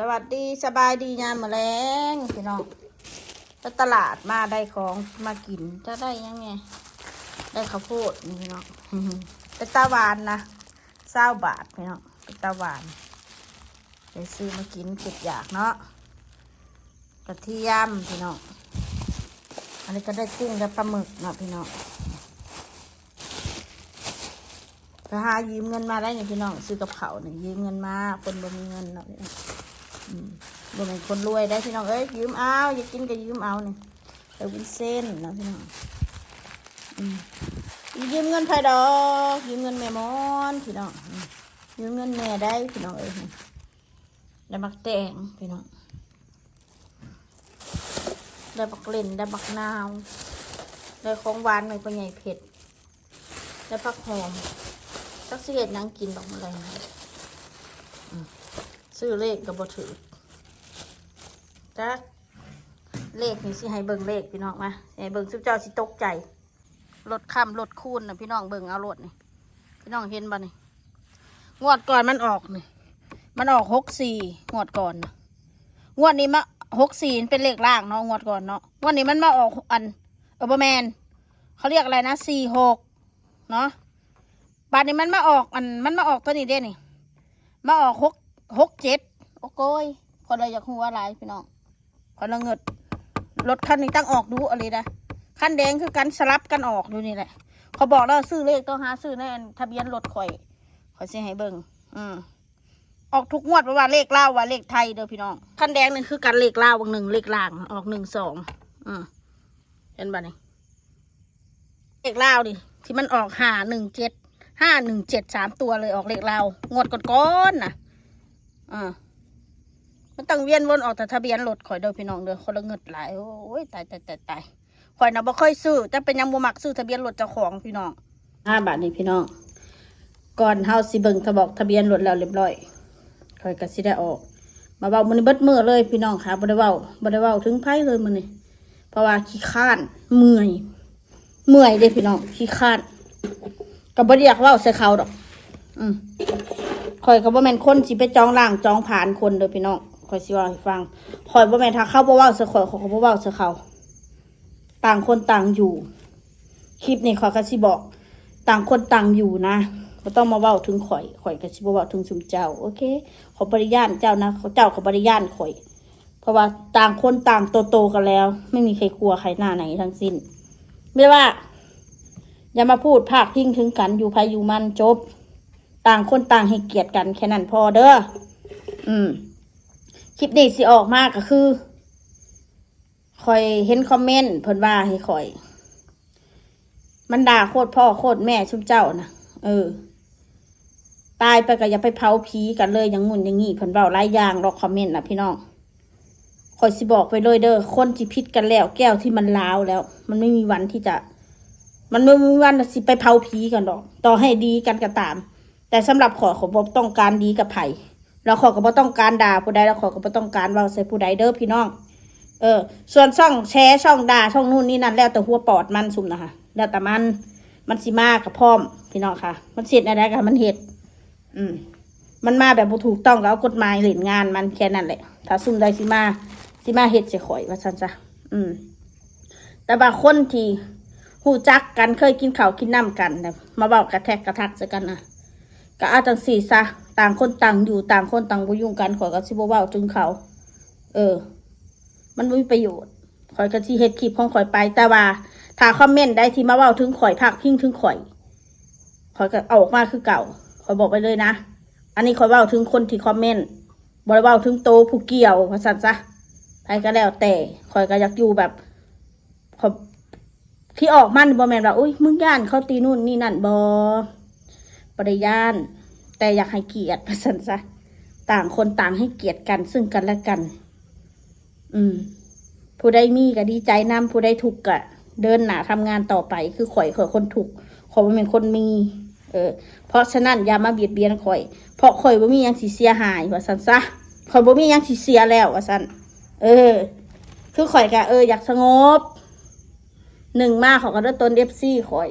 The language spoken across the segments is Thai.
สวัสดีสบายดียามมะแรงพี่น้องไปตลาดมาได้ของมากินจะได้ยังไง ได้ข้าวโพดนี่พี่น้องเป็นตาวานนะเศร้าบาทพี่น้องเป็นตาวานไปซื้อมากินเก็บอยากเนาะกระเทียมพี่น้องอันนี้ก็ได้กุ้งและปลาหมึกเนาะพี่น้องไปหายืมเงินมาได้เนี่ยพี่น้องซื้อกับเขาวเนี่ยยืมเงินมาคนบ่มีเงินเนาะ บ่เป็นคนรวยได้พี่น้องเอ้ยยืมเอาอยากกินก็ยืมเอาเนี่ยแต่วินเส้นนะพี่น้องอืมยืมเงินไผดอกยืมเงินแม่มอนพี่น้องยืมเงินแม่ได้พี่น้องเอ้ยได้บักแตงพี่น้องได้บักเล่นได้บักนาวได้ของหวานในปัญญาเผ็ดได้ผักหอมสักเสียดนังกินดอกอะไรนะ ซื้อเลขกับบถือจ้าเลขนี่สิให้เบิ่งเลขพี่น้องมาให้เบิ่งสุปเจ้าสิตกใจรถค่ำรถคูณนะพี่น้องเบิ่งเอารถนี่พี่น้องเห็นบ่นี่งวดก่อนมันออกนี่มันออกหกสี่งวดก่อนงวดนี้มาหกสี่เป็นเลขล่างเนาะงวดก่อนเนาะงวดนี้มันมาออกอันเออร์แมนเขาเรียกอะไรนะสี่หกเนาะบัดนี้มันมาออกอันมันมาออกตัวนี้เด้นี่มาออกหก หกเจ็ดโอ้โกยคนเราอยากหัวอะไรพี่น้องคนละเงิดรถคันนี้ตั้งออกดูอะไรนะคันแดงคือกันสลับกันออกดูนี่แหละเขาบอกแล้วซื้อเลขต้องหาซื้อแน่ทะเบียนรถข่อยข่อยเสิให้เบิ่งอืมออกทุกงวดเพราะว่าเลขเล่าว่าเลขไทยเด้อพี่น้องคันแดงนี่คือกันเลขเล่าวบางหนึ่งเลขล่างออกหนึ่งสองอืมเห็นบ่นี่เลขเล่าดิที่มันออกห้าหนึ่งเจ็ดห้าหนึ่งเจ็ดสามตัวเลยออกเลขเล่างวดก่อนๆน่ะ อ่ามันต้องเวียนวนออกแต่ทะเบียนรถข่อยเด้อพี่น้องเด้อคนละเงิดหลายโอ้ยตายตายตายตายข่อยน่ะบ่ค่อยซื้อแต่เป็นยังบ่มักซื้อทะเบียนรถเจ้าของพี่น้องห้าบาทนี่พี่น้องก่อนเฮาสิเบิ่งทะบอกทะเบียนรถแล้วเรียบร้อยข่อยก็สิได้ออกมาเว้ามื้อนี้เบิดมื้อเลยพี่น้องค่ะบ่ได้เว้าบ่ได้เว้าถึงไผเลยมื้อนี้เพราะว่าขี้ข้านเมื่อยเมื่อยเด้พี่น้องขี้ข้านก็บ่ได้อยากเว้าใส่เขาดอก อืม ข่อยก็บ่แม่นคนสิไปจองล่างจองผ่านคนเด้อพี่น้องข่อยสิเว่าให้ฟังข่อยบ่แม่นถ้าเข้าบ่เว้าใส่ข่อยข่อยก็บ่เว้าใส่เขาต่างคนต่างอยู่ คลิปนี้ข่อยก็สิบอก ต่างคนต่างอยู่นะบ่ต้องมาเว้าถึงข่อยข่อยก็สิบ่เว้าถึงซุมเจ้า โอเคขอบริญาณเจ้านะเจ้าขอบริญาณข่อย เพราะว่าต่างคนต่างโตๆกันแล้ว ไม่มีใครกลัวใครหน้าไหนทั้งสิ้น ไม่ว่า อย่ามาพูดพากพิงถึงกันอยู่ภายอยู่มันจบ ต่างคนต่างให้เกียรติกันแค่นั้นพอเด้อ อืม คลิปนี้สิออกมากก็คือคอยเห็นคอมเมนต์เพิ่นว่าให้คอย มันด่าโคตรพ่อโคตรแม่ชุมเจ้านะเออ ตายไปก็อย่าไปเผาผีกันเลยอย่างงุ่นอย่างงี้เพิ่นเว้าหลายอย่างรอกคอมเมนต์นะพี่น้องคอยสิบอกไปเลยเด้อคนที่พิษกันแล้ว แก้วที่มันล้าวแล้ว มันไม่มีวันที่จะ มันไม่มีวันสิไปเผาผีกันดอก ต่อให้ดีกันก็ตาม แต่สำหรับขอขอบ่ต้องการดีกับไผ่แล้วขอก็บ่ต้องการด่าผู้ใดแล้วขอก็บ่ต้องการเว้าใส่ผู้ใดเด้อพี่น้อง เออ ส่วนช่องแชร์ช่องด่าช่องนู่นนี่นั่นแล้วแต่หัวปอดมันซุ่มนะคะแล้วแต่มันมันสิมากับพร้อมพี่น้องค่ะ มันเสร็จอะไรกันมันเห็ด อืม มันมาแบบบ่ถูกต้องก็เอากฎหมายเล่นงานมันแค่นั้นแหละถ้าซุ่มใดสิมาสิมาเฮ็ดสิข่อยว่าซั่นจ้ะอืม แต่บางคนที่หูจักกันเคยกินข้าวกินน้ำกันนะมาเว้ากระแทกกระทักใส่กันนะ ก็อาจังสี่ซะต่างคนต่างอยู่ต่างคนต่างบ่ยุ่งกันข่อยก็สิบ่เว้าถึงเขา เออ มันบ่มีประโยชน์ข่อยก็สิเฮ็ดคลิปของข่อยไป แต่ว่าถ้าคอมเมนต์ได้ที่มาเว้าถึงข่อยพากพิงถึงข่อยข่อยก็เอาออกมาคือเก่าข่อยบอกไปเลยนะ อันนี้ข่อยเว้าถึงคนที่คอมเมนต์บ่ได้เว้าถึงโตผู้เกี่ยวว่าซั่นซะไปก็แล้วแต่ข่อยก็อยากอยู่แบบข่อยที่ออกมันบ่แมนว่าอุ้ยมึงย่านเขาตีนู่นนี่นั่นบ่ ปริยาน แต่อยากให้เกียรติประสันซะต่างคนต่างให้เกียรติกัน ซึ่งกันและกัน อืม ผู้ใดมีก็ดีใจนำผู้ใดทุกข์ก็เดินหนาทำงานต่อไป คือข่อยข่อยคนถูกข่อยบ่เป็นคนมี เออ เพราะฉะนั้นอย่ามาเบียดเบียนข่อย เพราะข่อยบ่มียังสิเสียหายว่าซั่นซะข่อยบ่มียังสิเสียแล้วว่าซั่นเออ คือข่อยก็เอออยากสงบหนึ่งมาของก็ได้ต้นเอฟซีข่อย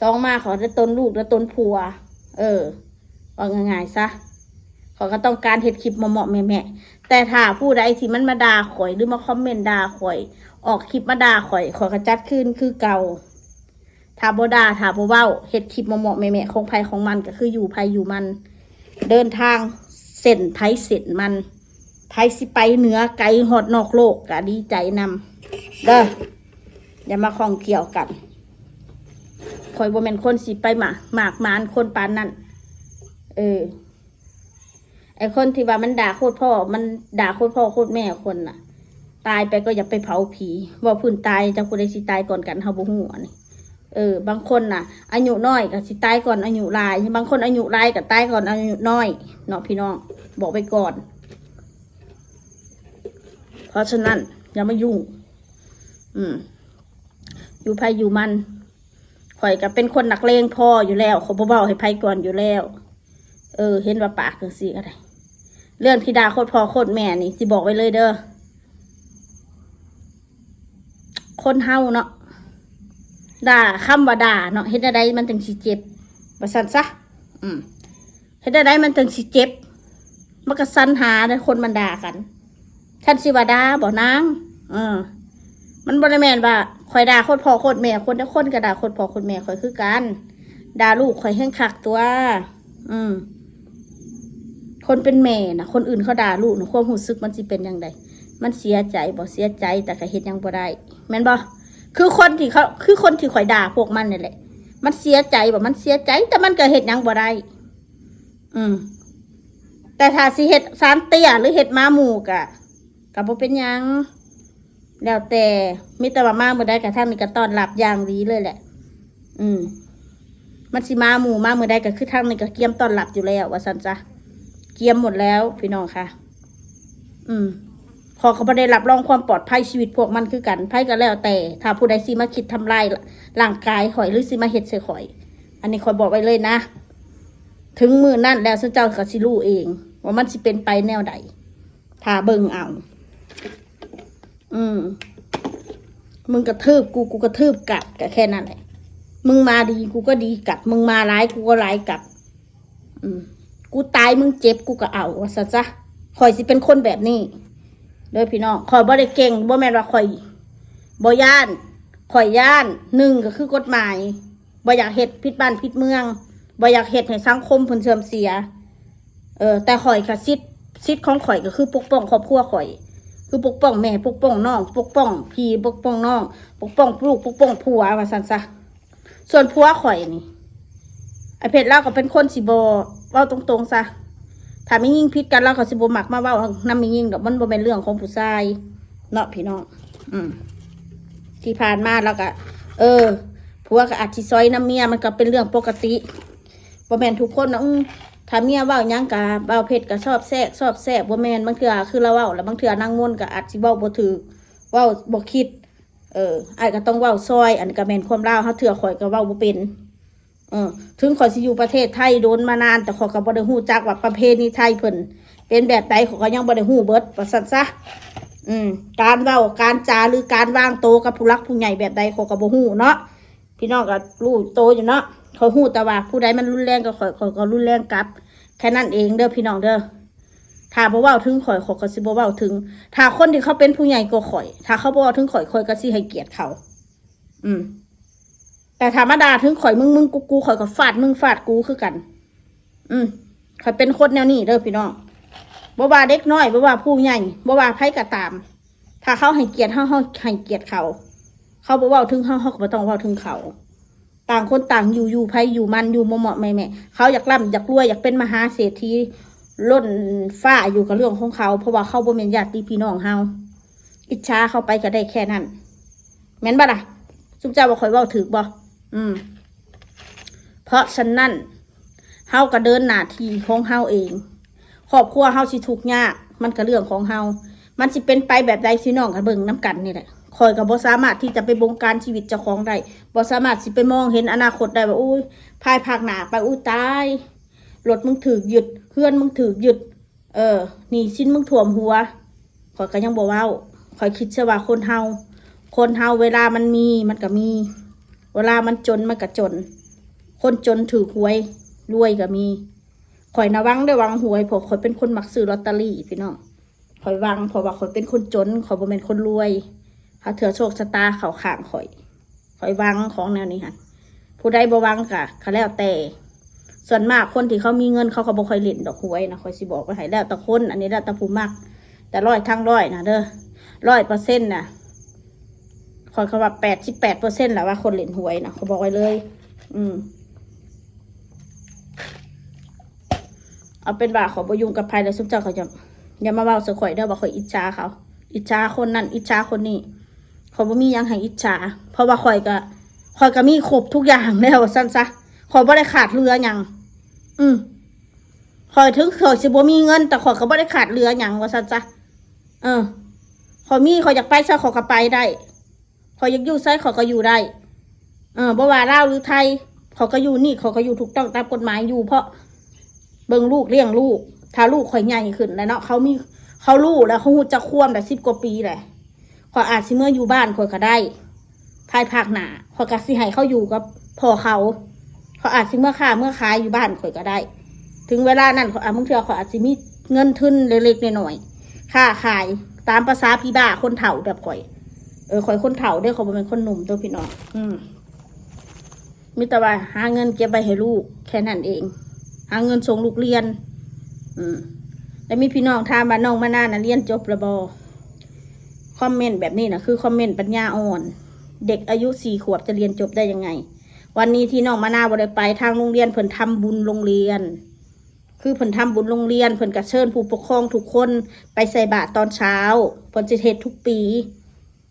สองมาขอได้ต้นลูกและต้นผัว เออว่าง่ายๆซะขอก็ต้องการเห็ดคลิปเหมาะๆแม่แต่ถ้าผู้ใดที่มันมาด่าข่อยหรือมาคอมเมนต์ด่าข่อย ออกคลิปมาด่าข่อยข่อยกระจัดขึ้นคือเก่าถ้าบ่ด่าถ้าบ่เว้าเฮ็ดคลิปเหมาะๆแม่ของไผของมันก็คืออยู่ไผอยู่มัน เดินทางเส้นไผเส้นมันไผสิไปเหนือไกลฮอดนอกโลกก็ดีใจนำเด้ออย่ามาข้องเกี่ยวกัน ข่อยบ่แม่นคนสิไปหมากหมากมานคนปานนั้นเออ ไอคนที่ว่ามันด่าโคตรพ่อ มันด่าโคตรพ่อโคตรแม่คนน่ะ ตายไปก็อย่าไปเผาผี ว่าพื้นตายจะคนใดสิตายก่อนกันเฮาบ่ฮู้อันนี้เออ บางคนน่ะ อายุน้อยก็สิตายก่อนอายุหลาย บางคนอายุหลายก็ตายก่อนอายุน้อยเนาะพี่น้อง บอกไปก่อน เพราะฉะนั้นอย่ามายุ่ง อืม อยู่ไผอยู่มัน ข่อยก็เป็นคนนักเลงพ่ออยู่แล้วเขาบ่เว้าให้ไผก่อนอยู่แล้ว เออ เห็นว่าปากจังซี่อะไรเรื่องที่ด่าโคตรพ่อโคตรแม่นี่สิบอกไว้เลยเด้อคนเฮาเนาะด่าคำว่าด่าเนาะเฮ็ดได้มันถึงสิเจ็บว่าซั่นซะอืมเฮ็ดได้มันถึงสิเจ็บมันก็สันหาได้คนมันด่ากันท่านสิว่าด่าบ่นางเออมันบ่ได้แมนว่า ข่อยด่าคตรพ่อคตรแม่คนแต่คนก็ด่าคตรพ่อคตรแม่ข่อยคือกันด่าลูกข่อยแห้งคักตัว อืม คนเป็นแม่นะคนอื่นเขาด่าลูกนะความรู้สึกมันสิเป็นยังไงมันเสียใจบ่เสียใจแต่ก็เฮ็ดยังบ่ได้แม่นบ่คือคนที่เขาคือคนที่ข่อยด่าพวกมันนี่แหละ มันเสียใจบ่มันเสียใจ แต่มันก็เฮ็ดยังบ่ได้อืม แต่ถ้าสิเฮ็ดสารเตี้ยหรือเฮ็ดมาหมูกะก็บ่เป็นยัง แล้วแต่มิตรว่ามาเมื่อใดกระทั่งนี่ก็ตอนรับอย่างดีเลยแหละ อืม มันสิมาหมู่มาเมื่อใดก็คือทางนี่ก็เกียมตอนรับอยู่แล้วว่าซั่นจ้ะเกียมหมดแล้วพี่น้องค่ะ อืมขอเขาไม่ได้รับรองความปลอดภัยชีวิตพวกมันคือกันไพ่ก็แล้วแต่ ถ้าผู้ใดสิมาคิดทำลายร่างกายข่อยหรือสิมาเฮ็ดใส่ข่อย อันนี้ข่อยบอกไว้เลยนะ ถึงมือนั่นแล้วเจ้าก็สิรู้เอง ว่ามันสิเป็นไปแนวใดถ้าเบิ่งเอา อืม มึงกระทืบกูกูกระทืบกลับก็แค่นั้นแหละ มึงมาดีกูก็ดีกลับ มึงมาร้ายกูก็ร้ายกลับ อืม กูตายมึงเจ็บกูก็เอาว่าซะจ้ะข่อยสิเป็นคนแบบนี้เด้อพี่น้องข่อยบ่ได้เก่งบ่แม่นว่าข่อยบ่ย่านข่อยย่านหนึ่งก็คือกฎหมายบ่อยากเฮ็ดผิดบ้านผิดเมืองบ่อยากเฮ็ดให้สังคมเพิ่นเสื่อมเสีย เออแต่ข่อยค่ะสิทธิ์สิทธิ์ของข่อยก็คือปกป้องครอบครัวข่อย คือปกป้องแม่ปกป้องน้องปกป้องพี่ปกป้องน้องปกป้องลูกปกป้องผัวว่าซั่นซะส่วนผัวข่อยนี่ไอเพชรเล่าก็เป็นคนสิบเว้าตรงๆซะถ้าไม่ยิ่งพิษกันเล่าก็สิบหมักมาเว้านำไม่ยิ่งดอกมันบ่เป็นเรื่องของผู้ชายเนาะพี่น้องอืมที่ผ่านมาแล้วก็เออผัวก็อาจสิซอยน้ำเมียมันก็เป็นเรื่องปกติบ่แม่นทุกคนนะอืม ถ้าเมียเว้าหยังกะเว้าเพชรก็ชอบแทรกชอบแทรกบ่แม่นบางเทื่อคือเราเว้าแล้วบางเทื่อนางมนก็อาจสิเว้าบ่ถูกเว้าบ่คิด เอออ้ายก็ต้องเว้าซอย อันก็แม่นความลาวเฮาเทื่อข่อยก็เว้าบ่เป็นเออถึงขอยสิอยู่ประเทศไทยโดนมานาน แต่ขอยก็บ่ได้ฮู้จักว่าประเพณีไทยเพิ่นเป็นแบบใดขอยก็ยังบ่ได้ฮู้เบิดว่าซั่นซะอืมการเว้าการจาหรือการวางโตกับผู้รักผู้ใหญ่แบบใดขอยก็บ่ฮู้เนาะพี่น้องก็รู้โตอยู่เนาะ ขอยฮู้แต่ว่าผู้ใดมันรุนแรงก็ขอยขอยก็รุนแรงกลับ แค่นั้นเองเด้อพี่น้องเด้อถ้าบ่เว้าถึงข่อยขอยก็สิบ่เว้าถึง ถ้าคนที่เขาเป็นผู้ใหญ่ก็ข่อย ถ้าเขาบ่เว้าถึงข่อยข่อยก็สิให้เกียรติเขา อืม แต่ธรรมดาถึงข่อยมึงมึงกูกูข่อยก็ฟาดมึงฟาดกูคือกัน อืมข่อยเป็นคนแนวนี้เด้อพี่น้องบ่ว่าเด็กน้อยบ่ว่าผู้ใหญ่บ่ว่าไผก็ตาม ถ้าเขาให้เกียรติเฮาเฮาให้เกียรติเขา เขาบ่เว้าถึงเฮาเฮาก็บ่ต้องเว้าถึงเขา ต่างคนต่างอยู่อยู่ไผอยู่มันอยู่เหมาะๆแม่เขาอยากร่ำอยากรวยอยากเป็นมหาเศรษฐีล้นฟ้าอยู่กับเรื่องของเขา เพราะว่าเขาบ่ม่นญาติพี่น้องเฮาอิจฉาเขาไปก็ได้แค่นั้นแม่นบ่ล่ะสุเจ้าบ่คอยเว้าถึกบ่อืม เพราะฉะนั้นเฮาก็เดินหน้าที่ของเฮาเองครอบครัวเฮาสิทุกข์ยากมันก็เรื่องของเฮามันสิเป็นไปแบบใดสิน้องกันเบิ่งน้กันนี่แหละ คอยก็บ่สามารถที่จะไปบงการชีวิตเจ้าของได้บ่สามารถสิไปมองเห็นอนาคตได้ว่าอุ้ยภายภาคหนาไปอุ้ยตายรถมึงถูกหยุดเพื่อนมึงถูกหยุด เออหนี่สิ้นมึงถ่วมหัวคอยก็ยังบ่เว้าคอยคิดเชื่อว่าคนเฮาคนเฮาเวลามันมีมันก็มี เวลามันจนมันก็จน คนจนถือหวยรวยก็มีข่อยนะวังได้วังหวยเพราะข่อยเป็นคนมักซื้อลอตเตอรี่พี่น้องข่อยวังเพราะว่าข่อยเป็นคนจนข่อยบ่เป็นคนรวย ถ้าเถื่อโชคชะตาเขาข้างข่อยข่อยวังของแนวนี้ค่ะ ผู้ใดบวังกะเขาแล้วแต่ ส่วนมากคนที่เขามีเงินเขาก็บ่ค่อยเล่นดอกหวยนะข่อยสิบอกไว้ให้แล้วแต่คน อันนี้แล้วแต่ผู้มักแต่ร้อยทั้งร้อยนะเด้อร้อยเปอร์เซ็นต์นะข่อยเขาว่าแปดสิบแปดเปอร์เซ็นต์แหละว่าคนเล่นหวยนะเขาบอกไว้เลย อืมเอาเป็นว่าขอบยุงกับภัยแล้วซุปเจ้าเขาจะอย่ามาเว้าเสือข่อยเด้อว่าข่อยอิจฉาเขา อิจฉาคนนั้นอิจฉาคนนี้ ขาบ่มีหยังให้อิจฉา เพราะว่าข่อยก็ข่อยก็มีครบทุกอย่างแล้วสั้นซะข่อยบ่ได้ขาดเรือหยังอืมข่อยถึงข่อยสิบ่มีเงิน แต่ข่อยก็บ่ได้ขาดเรือหยังว่าสั้นซะเออข่อยมีข่อยอยากไปซะข่อยก็ไปได้ข่อยอยากอยู่ไสข่อยก็อยู่ได้ เออบ่ว่าลาวหรือไทยข่อยก็อยู่นี่ข่อยก็อยู่ถูกต้องตามกฎหมายอยู่ เพราะเบิ่งลูกเลี้ยงลูก ถ้าลูกข่อยใหญ่ขึ้นแล้วเนาะเขามีเขาลูกแล้วเขาหูจะควมแต่สิบกว่าปีแหละ ขอยอาจสิเมื่ออยู่บ้านข่อยก็ได้ ภายภาคหนาขอยก็สิให้เขาอยู่กับพ่อเขาเขาอาจสิเมื่อค้าเมื่อขายอยู่บ้านข่อยก็ได้ ถึงเวลานั้นขอยอาจบางเทื่อขอยอาจสิมีเงินทุนเล็กๆหน้อยๆค่าขายตามภาษาพี่บ้าคนเฒ่าแบบข่อย เออข่อยคนเฒ่าเด้อข่อยเป็นคนหนุ่มตัวพี่น้องอืมมีแต่ว่าหาเงินเก็บไว้ให้ลูก แค่นั้นเอง หาเงินส่งลูกเรียน อืมแล้วมีพี่น้องถามว่าน้องมานานะเรียนจบระบอ อมเมนต์แบบนี้นะคือคอมเมนต์ปัญญาอ่อน เด็กอายุสี่ขวบจะเรียนจบได้ยังไง วันนี้ที่น้องมานาบ่ได้ไปทางโรงเรียนเพิ่นทำบุญโรงเรียน คือเพิ่นทำบุญโรงเรียนเพิ่นกระเชิญผู้ปกครองทุกคนไปใส่บาตรตอนเช้าเพิ่นจะเทศทุกปี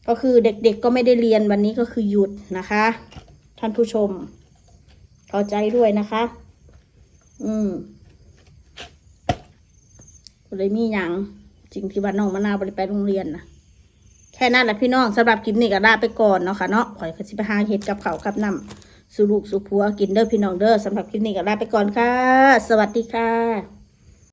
ก็คือเด็กๆก็ไม่ได้เรียนวันนี้ก็คือหยุดนะคะ ท่านผู้ชมเข้าใจด้วยนะคะ อืมบ่ได้มีหยังจริงที่ว่าน้องมะนาวบ่ได้ไปโรงเรียนนะ ค่นั้นแหละพี่น้องสำหรับคลิปนี้ก็ลาไปก่อนเนาะค่ะเนาะขอยก็สิไปหาเห็ดกับเขาครับน้ำสุลูกสุผัวกินเด้อพี่น้องเด้อสำหรับคลิปนี้ก็ลาไปก่อนค่ะ สวัสดีค่ะ